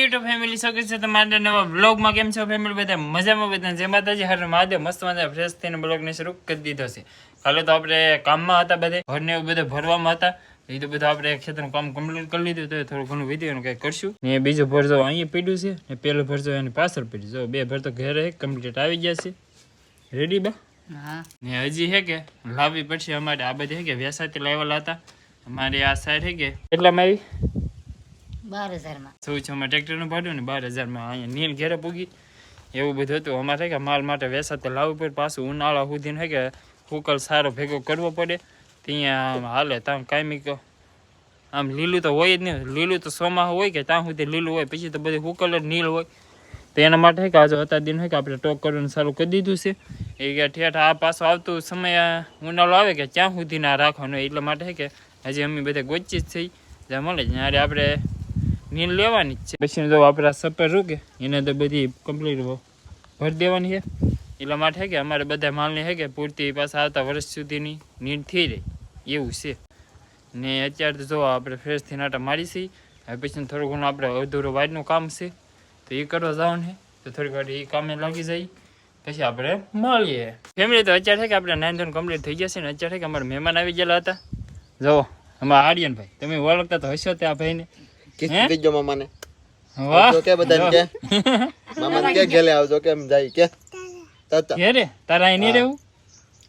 YouTube family શું છે તમારા નવા બ્લોગમાં કેમ છો ફેમિલી બધા મજામાં બધા જે માતાજી. હર મહાદેવ મસ્ત મજા ફ્રેશ થઈને બ્લોગને શરૂ કરી દીધો છે. કાલે તો આપણે કામમાં હતા બધે. ઘરને એવું બધે ભરવામાં હતા. એ તો બધું આપણે ખેતરનું કામ કમ્પ્લીટ કરી લીધું તો થોડું ઘણું વિધિ કંઈ કરશું. ને બીજું ભરજો અહીંયા પીડ્યું છે. ને પેલું ભરજો એની પાછળ પીડ્યું. જો બે ભરતો ઘરે કમ્પ્લીટ આવી ગયા છે. રેડી બા? હા. ને હજી હે કે લાવવી પડશે અમારે. આ બધી હે કે વ્યાસાથી લાવેલા હતા. અમારી આ સાઈડ હે કે. કેટલામાં આવી? બાર હજારમાં. સૌ છે ટ્રેક્ટરનું ભાડું ને બાર હજારમાં. અહીંયા નીલ ઘેરે પૂગી. એવું બધું હતું. અમારે કે માલ માટે વેસાતે લાવવું પડે. પાછું ઉનાળા સુધીને હે કે હુકલ સારો ભેગો કરવો પડે. ત્યાં હાલે. ત્યાં કાયમી આમ લીલું તો હોય જ નહીં. લીલું તો સોમાં હોય કે ત્યાં સુધી લીલું હોય. પછી તો બધી હુકલ જ નીલ હોય. તો એના માટે કે આજે હતા દિન હોય કે આપણે ટોક કરવાનું સારું કરી દીધું છે. એ કે ઠેઠ આ પાછો આવતો સમય ઉનાળો આવે કે ત્યાં સુધી ના રાખવાનો. એટલા માટે કે હજી અમે બધા ગોચી જ થઈ. જ્યાં મળે જ્યારે આપણે નીલ લેવાની જ છે. પછી જો આપણા સપર રૂકે એને તો બધી કમ્પ્લીટ ભરી દેવાની છે. એટલા માટે કે અમારે બધા માલની હે કે પૂરતી પાછા આવતા વર્ષ સુધીની નીડ થઈ રહી એવું છે. ને અત્યારે તો જો આપણે ફ્રેશથી નાટા મારી છીએ હવે પછી થોડું ઘણું આપણે અધૂરું વાડનું કામ છે. તો એ કરવા જવાનું છે. તો થોડીક વાર એ કામે લાગી જાય. પછી આપણે મળીએ. ફેમિલી તો અત્યારે છે કે આપણે નાઇન ધોરણ કમ્પ્લીટ થઈ ગયા છે ને અત્યારે છે કે અમારા મહેમાન આવી ગયેલા હતા. જુઓ અમારા આર્યન ભાઈ તમે ઓળખતા તો હશો તે આ ભાઈને. કે દેજો મામાને. વાહ. આવજો કે બધાને કે? મામાને કે ઘેલે આવજો કેમ જાય કે? તાતા. કે રે તારા અહીં નહીં રહેવું?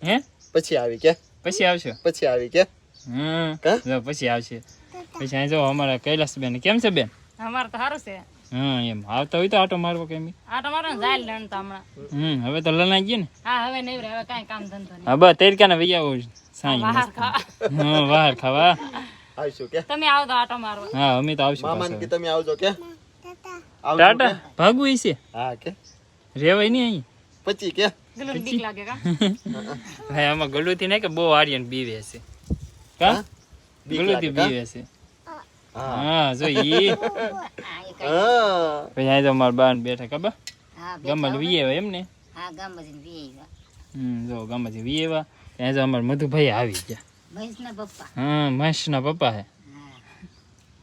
હે? પછી આવી કે? પછી આવશે? પછી આવી કે? હમ. જો પછી આવશે. પછી અહીં જો અમારા કૈલાસબેન. કેમ છે બેન? અમારે તો સારું છે. હા એમ. આવતા હોય તો આટો મારવો કેમ આ તમારો જાય લણ તો હમણાં. હમ હવે તો લલાઈ ગયા ને? હા હવે નહીં હવે કાંઈ કામ ધંધો નહીં. હા બસ તેરકા ને વૈયા આવો સાંઈ બહાર ખા હા બહાર ખાવા. આવશું કે? તમે આવો આટો મારવા. હા અમે તો આવશું મામાને કે તમે આવજો કે? ટાટા ભાગવું છે હા કે? રેવાય નહીં અહીં. પછી કે? ગલું બીક લાગે કા? ભાઈ આમાં ગલુથી નહીં કે બહુ આર્યન બીવે છે કા? હા? લાગે કા? બીવે છે હા. હા જો ઈ. હા. પછી અહીં તો મારા બાન બેઠા ખબર? હા ગામમાં વી એમ ને? હા હમ જો ગામમાંથી વી આવ્યા ત્યાં જો અમારા મધુભાઈ આવી ગયા. હા મહેશના પપ્પા હે.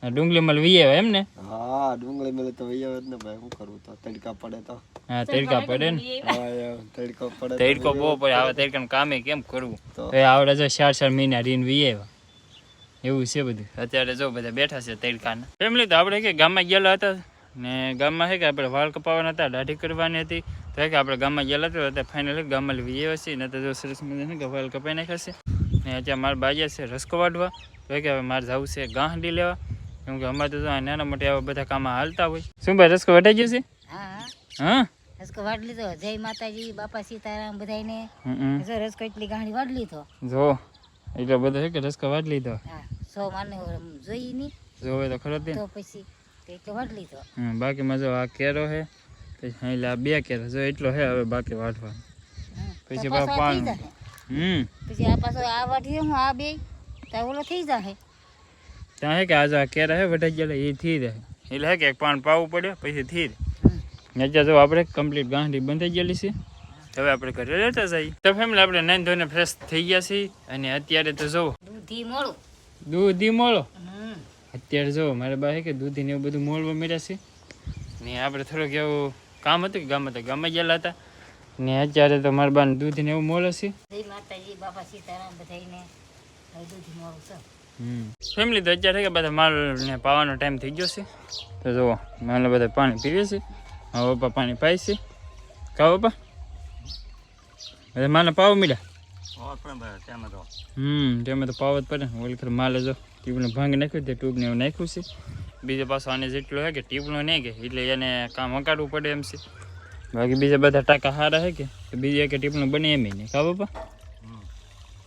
ડુંગળી ડુંગળીમાં વી આવ્યા એમ ને હા ડુંગળી મેલે તો જ ને ભાઈ શું કરું તો? તડકા પડે તો. હા તડકા પડે ને? હા તડકો પડે તડકો બહુ પડે આવા તડકાનું કામે કેમ કરવું? તો. એ આવડે જો ચાર ચાર મહિના રીન વી આવ્યા એવું છે બધું. અત્યારે જો બધા બેઠા છે તડકાના. ફેમિલી તો આપણે કે ગામમાં ગયેલા હતા ને ગામમાં છે કે આપણે વાળ કપાવવાના હતા દાઢી કરવાની હતી. તો કે આપણે ગામમાં ગયેલા હતા અત્યારે ફાઇનલ ગામમાં વી આવ્યા છીએ. ને તો જો સરસ મજા ને કે વાળ કપાઈ નાખ્યા છે. ને અત્યારે મારા બાજ્યા છે રસકો વાઢવા. તો કે હવે મારે જવું છે ગાંહડી લેવા. કેમ કે અમારે તો નાના મોટા આવા બધા કામ હાલતા હોય. શું ભાઈ રસકો વટાઈ ગયો છે? હા. હા? હા રસકો વાટ લીધો. જય માતાજી બાપા સીતારામ બધાને જો રસકો એટલી ગાંડી વાટ લીધો. જો એટલો બધો છે કે રસકો વાટ લીધો? હા સો માને જોઈ નહીં જોવે તો ખરો તો પછી તો એટલો વાડ લીધો. બાકીમાં જો આ કેરો છે પછી બે કેરો. જો એટલો છે હવે બાકી વાટવા હા. પછી પાણી. હમ. પછી આ પાછો આ વાઢી હું આ બે તો ઓલો થઈ જાય ત્યાં હે કે આજે આ કેરા છે વટાઈ ગયેલા એ થી રહે એટલે હે કે પાન પાવું પડે પછી થી રહે અત્યારે જો આપણે કમ્પ્લીટ ગાંઠી બંધાઈ ગયેલી છે. હવે આપણે ઘરે રહેતા જઈએ. તો ફેમિલી આપણે નાઈન ધોઈને ફ્રેશ થઈ ગયા છીએ. અને અત્યારે તો જો દૂધી મોળો. દૂધી મોળો. અત્યારે જો મારે બા કે દૂધી ને એવું બધું મોળવા મળ્યા છે. ને આપણે થોડુંક એવું કામ હતું કે ગામમાં તો ગામમાં ગયેલા હતા. ને અત્યારે તો મારા બાને દૂધ ને એવું મોળે છે. માતાજી બાપા સીતારામ બધાને હવે દૂધી છે. ફેમિલી તો અત્યારે કે બધા માલને પાવાનો ટાઈમ થઈ ગયો છે. તો જુઓ માલ બધા પાણી પીવે છે. મારા પપ્પા પાણી પાય છે. કા પપ્પા. બધા માલને પાવ મળ્યા હમ તેમાં તો પાવ જ પડે. ઓલખર ઓલી માલે જો ટ્યુબનું ભાંગ નાખ્યું તે ટ્યુબને એવું નાખ્યું છે. બીજો પાછો આને જેટલો હે કે ટ્યુબનો નહીં કે એટલે એને કામ વકાડવું પડે એમ છે. બાકી બીજા બધા ટાંકા સારા હે કે? બીજી એક ટીપનું બને એમ નહીં. ખા બાપા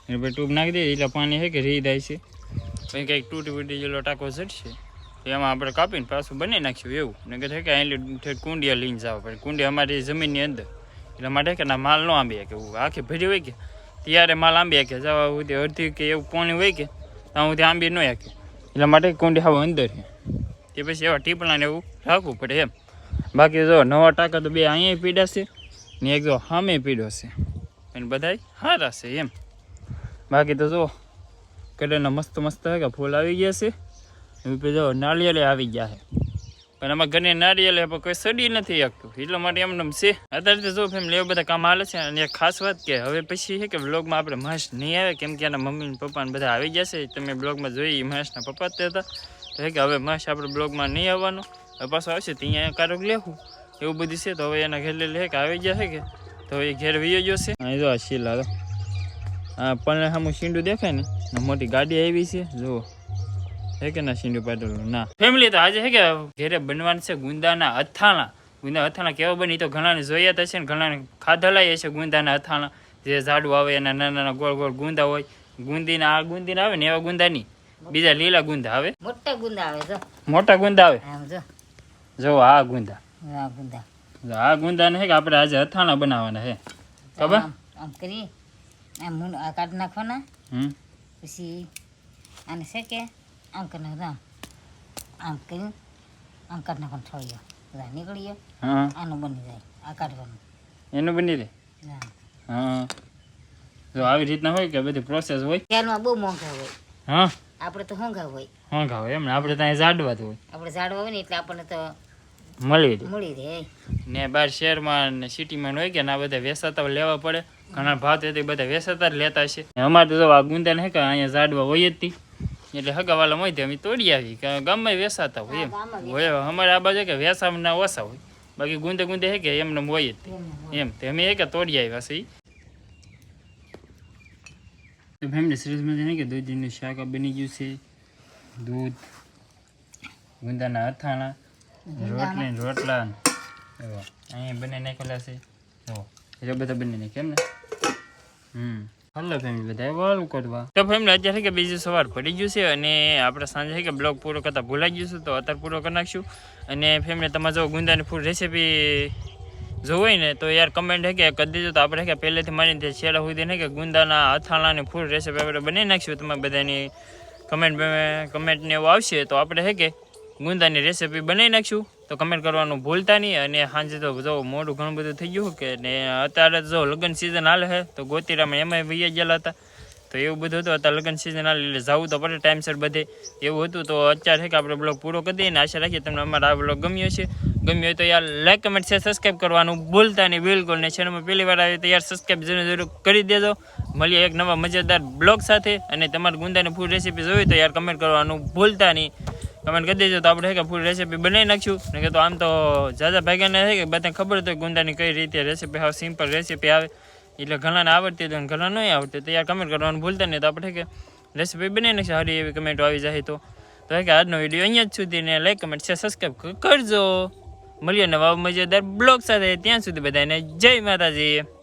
એટલે પછી ટ્યુબ નાખી દઈએ એટલે પાણી હે કે રહી જાય છે. પછી કંઈક તૂટી ફૂટી જેલો ટાંકો ચડશે એમાં આપણે કાપીને પાછું બની નાખ્યું એવું. ને કે કે અહીં કુંડિયા લઈને જાવ પડે. કુંડિયા અમારી જમીનની અંદર. એટલે માટે કે ના માલ ન આંબી કે આખી ભરી હોય કે? ત્યારે માલ આંબી કે જવા સુધી અડધી કે એવું પાણી હોય કે ત્યાં સુધી આંબી ન આંકે એટલા માટે કુંડી હાવ અંદર છે તે પછી એવા ટીપણા ને એવું રાખવું પડે એમ. બાકી જો નવા ટાંકા તો બે અહીંયા પીડા છે, ને એક જો સામે પીડ્યો છે. અને બધાય સારા છે એમ. બાકી તો જો કલરના મસ્ત મસ્ત કે ફૂલ આવી ગયા છે. એવી જો નાળિયેર આવી ગયા છે. પણ આમાં ઘરની નારિયેલ પણ કોઈ સડી નથી આપતું એટલા માટે એમને છે. અત્યારે તો જો ફેમિલી એવા બધા કામ હાલે છે. અને એક ખાસ વાત કે હવે પછી છે કે બ્લોગમાં આપણે મહેશ નહીં આવે, કેમ કે એના મમ્મી ને પપ્પા બધા આવી ગયા છે. તમે બ્લોગમાં જોઈ મહેશના પપ્પા જ હતા. તો કે હવે મહેશ આપણે બ્લોગમાં નહીં આવવાનું. હવે પાછો આવશે તો અહીંયા કારોક લેવું એવું બધું છે તો હવે એના ઘેર લે કે આવી જશે કે? તો એ ઘેર વયો જશે અહીં જો આ શીલા તો હા પણ સામું શીંડું દેખાય ને? મોટી ગાડી આવી છે જુઓ. હે કે ના શીંડું પાડેલું? ના. ફેમિલી તો આજે હે કે ઘેરે બનવાનું છે ગુંદાના અથાણા. ગુંદા અથાણા કેવા બની તો ઘણાને જોયા તો છે ને ઘણાને ખાધેલા છે ગુંદાના અથાણા. જે ઝાડુ આવે એના નાના નાના ગોળ ગોળ ગુંદા હોય. ગુંદીના આ ગુંદીના આવે ને એવા ગુંદા નહીં બીજા લીલા ગુંદા આવે. મોટા ગુંદા આવે મોટા ગુંદા આવે. જો આ ગુંદા. આ ગુંદા. આ ગુંદા છે કે આપણે આજે અથાણા બનાવવાના છે ખબર? આમ કરી આમ મૂન આ કાઢી નાખવાના. હમ. પછી આને છે કે આમ કરી નાખો આમ કરી આમ કાઢી નાખવાનું થોડી બધા નીકળી ગયો. હા. આનું બની જાય આ કાઢવાનું. એનું બની રહે હા. જો આવી રીતના હોય કે બધી પ્રોસેસ હોય? ત્યારમાં બહુ મોંઘા હોય. હા. આપણે તો હોંઘા હોય. હોંઘા હોય એમ આપણે ત્યાં જાડવા હોય. આપણે ઝાડવા હોય ને એટલે આપણને તો મળી રહે. મળી રહે. ને બાર શહેરમાં ને સિટીમાં હોય કે ના બધા વેસાતા લેવા પડે. ઘણા ભાવ તો બધા વેસાતા જ લેતા છે અમારે તો આ ગુંદા હે કે અહીંયા ઝાડવા હોય જ એટલે હગાવાલા હોય તે અમે તોડી આવી. કે ગામમાં વેસાતા હોય એમ. હોય અમારે આ બાજુ કે વેસામાં ના ઓછા હોય. બાકી ગુંદે ગુંદે હે કે એમને હોય જ. એમ. તે અમે એ કે તોડી આવ્યા છે તો ફેમિલી સરસ મજાની કે દૂધનું શાક બની ગયું છે. દૂધ ગુંદાના અથાણા રોટલી રોટલા એવો. અહીંયા બંને નાખેલા છે. જો એ બધા બંને નાખે એમ ને હમ. હલો ફેમિલી બધા વાળું કરવા. તો ફેમિલી અત્યારે કે બીજી સવાર પડી ગયું છે અને આપણે સાંજે કે બ્લોગ પૂરો કરતા ભૂલાઈ ગયું છે તો અત્યારે પૂરો કરી નાખશું. અને ફેમિલી તમારે જો ગુંદાની ફૂડ રેસીપી જો હોય ને તો યાર કમેન્ટ હે કે કરી દેજો. તો આપણે હે કે પહેલેથી મારીને છેડા છેલ્લા સુધી ને કે ગુંદાના અથાણાની ફૂડ રેસીપી આપણે બનાવી નાખશું. તમારે બધાની કમેન્ટ કમેન્ટ ને એવું આવશે તો આપણે હે કે ગુંદાની રેસીપી બનાવી નાખશું. તો કમેન્ટ કરવાનું ભૂલતા નહીં અને સાંજે તો જો મોઢું ઘણું બધું થઈ ગયું કે ને અત્યારે જો લગ્ન સિઝન હાલે છે, તો ગોતીરામાં એમાંય વૈયા ગયેલા હતા. તો એવું બધું હતું, અત્યારે લગ્ન સિઝન હાલે એટલે જવું તો પડે ટાઈમસર બધે. એવું હતું તો અત્યારે કે આપણે બ્લોગ પૂરો કરી દઈએ ને આશા રાખીએ તમને અમારા આ બ્લોગ ગમ્યો છે ગમ્યો હોય તો યાર લાઈક કમેન્ટ છે સબસ્ક્રાઈબ કરવાનું ભૂલતા નહીં. બિલકુલ ને ચેનલમાં પહેલી વાર આવે તો યાર સબસ્ક્રાઈબ જરૂર જરૂર કરી દેજો. મળીએ એક નવા મજેદાર બ્લોગ સાથે. અને તમારા ગુંદાની ફૂડ રેસીપી જોવી તો યાર કમેન્ટ કરવાનું ભૂલતા નહીં. કમેન્ટ કરી દેજો. તો આપણે કે ફૂલ રેસીપી બનાવી નાખશું ને કે તો આમ તો જાજા ભાગ્યાને છે કે બધાને ખબર તો ગુંદાની કઈ રીતે રેસીપી હાવ સિમ્પલ રેસીપી આવે. એટલે ઘણાને આવડતી હતી ઘણા નહીં આવડતી તો યાર કમેન્ટ કરવાનું ભૂલતા નહીં. તો આપણે કે રેસીપી બનાવી નાખશે. સારી એવી કમેન્ટો આવી જાય તો. તો કે આજનો વીડિયો અહીંયા જ સુધી ને લાઈક કમેન્ટ છે સબસ્ક્રાઈબ કરજો. મળીએ નવા મજેદાર બ્લોગ સાથે. ત્યાં સુધી બધાને જય માતાજી.